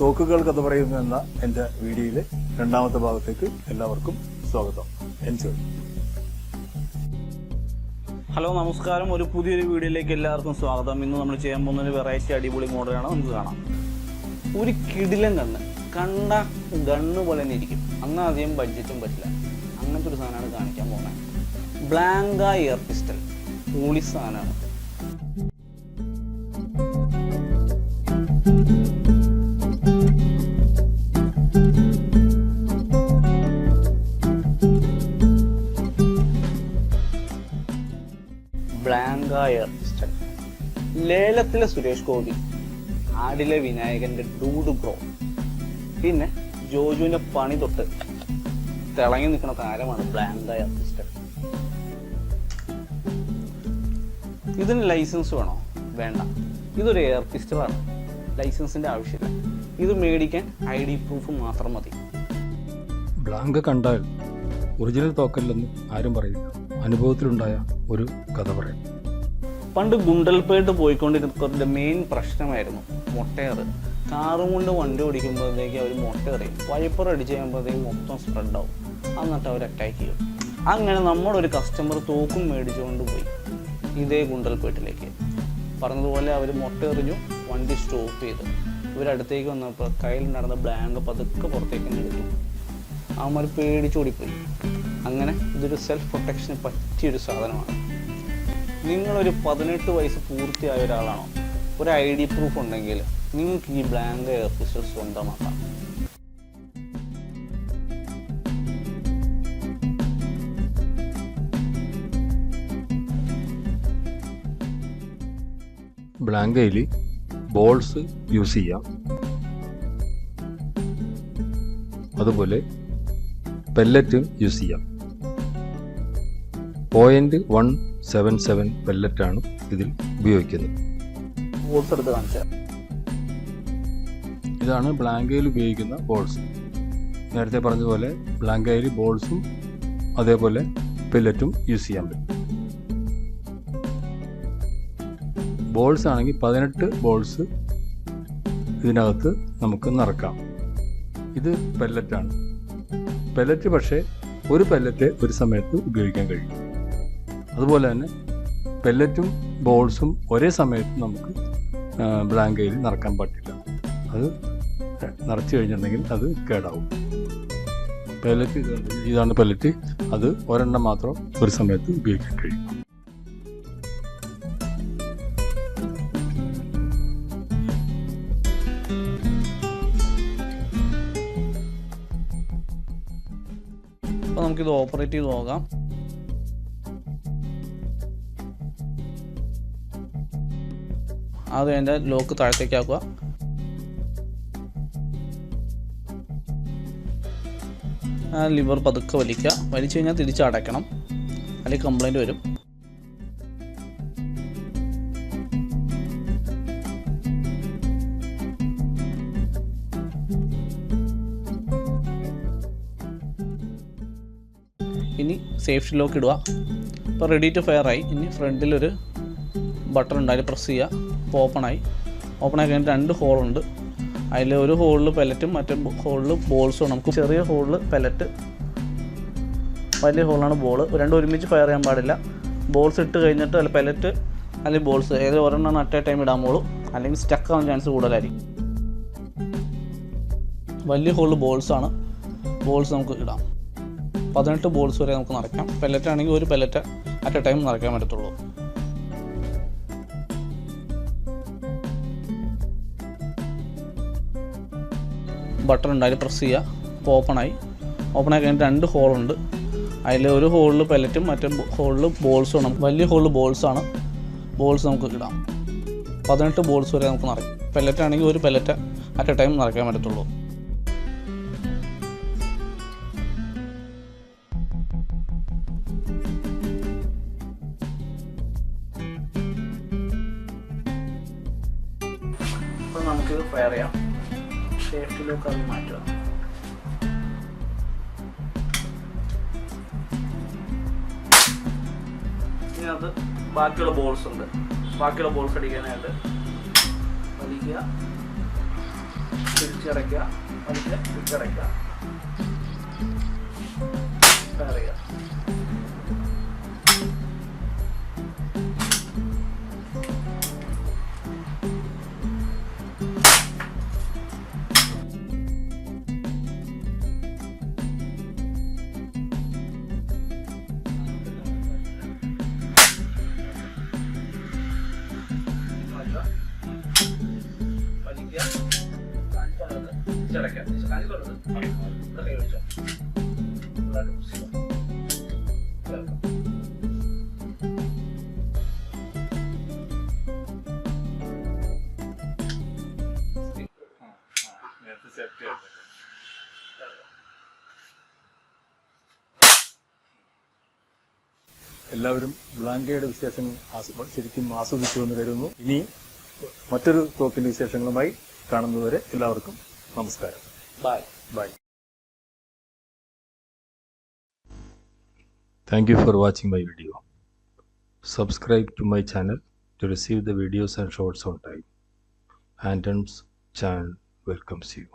തോക്കുകൾ കഥ പറയുന്നു എന്ന എന്റെ വീഡിയോയിലെ രണ്ടാമത്തെ ഭാഗത്തേക്ക് എല്ലാവർക്കും സ്വാഗതം. എൻജോയ് ഹലോ നമസ്കാരം. ഒരു പുതിയൊരു വീഡിയോയിലേക്ക് എല്ലാവർക്കും സ്വാഗതം. ഇന്ന് നമ്മൾ ചെയ്യാൻ പോകുന്ന ഒരു വെറൈറ്റി അടിപൊളി മോഡലാണ് നമുക്ക് കാണാം. ഒരു കിടിലൻ കണ്ണ്. കണ്ട ഗണ്ണ് പോലെ തന്നെ ഇരിക്കും. അന്ന് അധികം ബഡ്ജറ്റും പറ്റില്ല. അങ്ങനത്തെ ഒരു സാധനമാണ് കാണിക്കാൻ പോകുന്നത്. ബ്ലാങ്ക എയർ പിസ്റ്റൽ പൊളി സാധനമാണ്. എയർ പിസ്റ്റൽ ലേലത്തിലെ സുരേഷ് ഗോപി. ആടിലെ വിനായകന്റെ ഡൂഡ് ബ്രോ. പിന്നെ ജോജുവിന്റെ പണി തൊട്ട് തിളങ്ങി നിൽക്കുന്ന താരമാണ് ബ്ലാങ്ക എയർ പിസ്റ്റൽ ഇതിന് ലൈസൻസ് വേണോ? വേണ്ട. ഇതൊരു എയർ പിസ്റ്റളാണ് ലൈസൻസിന്റെ ആവശ്യമില്ല. ഇത് മേടിക്കാൻ ഐ ഡി പ്രൂഫ് മാത്രം മതി. ബ്ലാങ്ക് കണ്ടാൽ ഒറിജിനൽ തോക്കല്ലെന്ന് ആരും പറയില്ല. അനുഭവത്തിലുണ്ടായ ഒരു കഥ പറയാം. പണ്ട് ഗുണ്ടൽപേട്ട് പോയിക്കൊണ്ടിരുന്നവരുടെ മെയിൻ പ്രശ്നമായിരുന്നു മൊട്ടയർ കാറും കൊണ്ട് വണ്ടി ഓടിക്കുമ്പോഴത്തേക്ക് അവർ മൊട്ടയറിയും വൈപ്പർ അടിച്ച് കഴിയുമ്പോഴത്തേക്ക് മൊത്തം സ്പ്രെഡ് ആവും. എന്നിട്ട് അവർ അറ്റാക്ക് ചെയ്യും. അങ്ങനെ നമ്മുടെ ഒരു കസ്റ്റമർ തോക്കും മേടിച്ചുകൊണ്ട് പോയി ഇതേ ഗുണ്ടൽപേട്ടിലേക്ക്. പറഞ്ഞതുപോലെ അവർ മൊട്ടയെറിഞ്ഞു വണ്ടി സ്റ്റോപ്പ് ചെയ്തു. ഇവരടുത്തേക്ക് വന്നപ്പോൾ കയ്യിൽ നടന്ന ബ്ലാങ്ക് പതുക്കെ പുറത്തേക്ക് എടുത്തു. അവന്മാർ പേടിച്ചോടിപ്പോയി അങ്ങനെ ഇതൊരു സെൽഫ് പ്രൊട്ടക്ഷന് പറ്റിയൊരു സാധനമാണ്. നിങ്ങളൊരു പതിനെട്ട് വയസ്സ് പൂർത്തിയായ ഒരാളാണോ? ഒരു ഐ ഡി പ്രൂഫ് ഉണ്ടെങ്കിൽ നിങ്ങൾക്ക് ഈ ബ്ലാങ്ക് എയർ പിസ്റ്റൽ സ്വന്തമാക്കാം ബ്ലാങ്കയിൽ ബോൾസ് യൂസ് ചെയ്യാം. അതുപോലെ പെല്ലറ്റും യൂസ് ചെയ്യാം. പോയിന്റ് വൺ സെവൻ സെവൻ പെല്ലറ്റാണ് ഇതിൽ ഉപയോഗിക്കുന്നത്. ബോൾസ് എടുത്ത് കാണിച്ചാൽ ഇതാണ് ബ്ലാങ്കയിൽ ഉപയോഗിക്കുന്ന ബോൾസ്. നേരത്തെ പറഞ്ഞതുപോലെ ബ്ലാങ്കയിൽ ബോൾസും അതേപോലെ പെല്ലറ്റും യൂസ് ചെയ്യാൻ പറ്റും. ബോൾസ് ആണെങ്കിൽ പതിനെട്ട് ബോൾസ് ഇതിനകത്ത് നമുക്ക് നിറക്കാം ഇത് പെല്ലറ്റാണ്. പെല്ലറ്റ് പക്ഷേ ഒരു പെല്ലറ്റ് ഒരു സമയത്ത് ഉപയോഗിക്കാൻ കഴിയും. അതുപോലെ തന്നെ പെല്ലറ്റും ബോൾസും ഒരേ സമയത്ത് നമുക്ക് ബ്ലാങ്കയിൽ നിറക്കാൻ പറ്റില്ല. അത് നിറച്ച് കഴിഞ്ഞിട്ടുണ്ടെങ്കിൽ അത് കേടാവും. പെല്ലറ്റ്. ഇതാണ് പെല്ലറ്റ് അത് ഒരെണ്ണം മാത്രം ഒരു സമയത്ത് ഉപയോഗിക്കാൻ കഴിയും. അപ്പോൾ നമുക്കിത് ഓപ്പറേറ്റ് ചെയ്ത് നോക്കാം. ആദ്യം അതിന്റെ ലോക്ക് താഴത്തേക്കാക്കുക ലിവർ പതുക്കെ വലിക്കുക. വലിച്ചു കഴിഞ്ഞാൽ തിരിച്ച് അടയ്ക്കണം. അല്ലെങ്കിൽ കംപ്ലൈന്റ് വരും. ഇനി സേഫ്റ്റി ലോക്ക് ഇടുക. അപ്പോൾ റെഡി ടു ഫയർ ആയി. ഇനി ഫ്രണ്ടിലൊരു ബട്ടൺ ഉണ്ട് അതിൽ പ്രസ് ചെയ്യുക. അപ്പോൾ ഓപ്പണായി ഓപ്പണായി കഴിഞ്ഞിട്ട് രണ്ട് ഹോളുണ്ട് അതിൽ ഒരു ഹോളിൽ പെലറ്റും മറ്റേ ഹോളിൽ ബോൾസും നമുക്ക് ചെറിയ ഹോളിൽ പെലറ്റ് വലിയ ഹോളാണ് ബോൾ രണ്ടും ഒരുമിച്ച് ഫയർ ചെയ്യാൻ പാടില്ല. ബോൾസ് ഇട്ട് കഴിഞ്ഞിട്ട് അല്ല പെലറ്റ് അല്ലെങ്കിൽ ബോൾസ് ഏത് ഒരെണ്ണം അറ്റ് എ ടൈം ഇടാൻ പോളും അല്ലെങ്കിൽ സ്റ്റക്ക് ആവാൻ ചാൻസ് കൂടുതലായിരിക്കും. വലിയ ഹോളിൽ ബോൾസാണ് ബോൾസ് നമുക്ക് ഇടാം. പതിനെട്ട് ബോൾസ് വരെ നമുക്ക് നിറയ്ക്കാം. പെലറ്റ് ആണെങ്കിൽ ഒരു പെലറ്റ് അറ്റ് എ ടൈം നിറയ്ക്കാൻ പറ്റത്തുള്ളൂ. ബട്ടൺ ഉണ്ട് അതിൽ പ്രസ് ചെയ്യുക. അപ്പോൾ ഓപ്പണായി. ഓപ്പണായി കഴിഞ്ഞിട്ട് രണ്ട് ഹോളുണ്ട്. അതിൽ ഒരു ഹോളിൽ പെലറ്റും മറ്റേ ഹോളിൽ ബോൾസും ആണ്. വലിയ ഹോളിൽ ബോൾസാണ്. ബോൾസ് നമുക്ക് ഇടാം. പതിനെട്ട് ബോൾസ് വരെ നമുക്ക് നിറയ്ക്കും. പെല്ലറ്റ് ആണെങ്കിൽ ഒരു പെല്ലറ്റ് അറ്റ് എ ടൈം നിറയ്ക്കാൻ പറ്റത്തുള്ളൂ. നമുക്ക് ഫയർ ചെയ്യാം. സേഫ്റ്റി ലോക്ക് അത് മാറ്റുക ഇതിനകത്ത് ബാക്കിയുള്ള ബോൾസ് ഉണ്ട്. ബാക്കിയുള്ള ബോൾസ് അടിക്കാനായിട്ട് വലിക്കുക തിരിച്ചടയ്ക്കുക വലിക്കുക തിരിച്ചടയ്ക്കുക. കാണിച്ചുള്ളത് തിരിച്ചടയ്ക്കുക കാണിച്ചുള്ളത് ഇവിടെ കൈ വെച്ചോ ഇവിടെ push ചെയ്യുക. എല്ലാവരും ബ്ലാങ്കയുടെ വിശേഷങ്ങൾ ശരിക്കും ആസ്വദിച്ചു എന്ന് കരുതുന്നു. ഇനി മറ്റൊരു തോക്കിന്റെ വിശേഷങ്ങളുമായി കാണുന്നതുവരെ എല്ലാവർക്കും നമസ്കാരം bye bye Thank you for watching my video. Subscribe to my channel to receive the videos and shorts on time. Anton's channel welcomes you.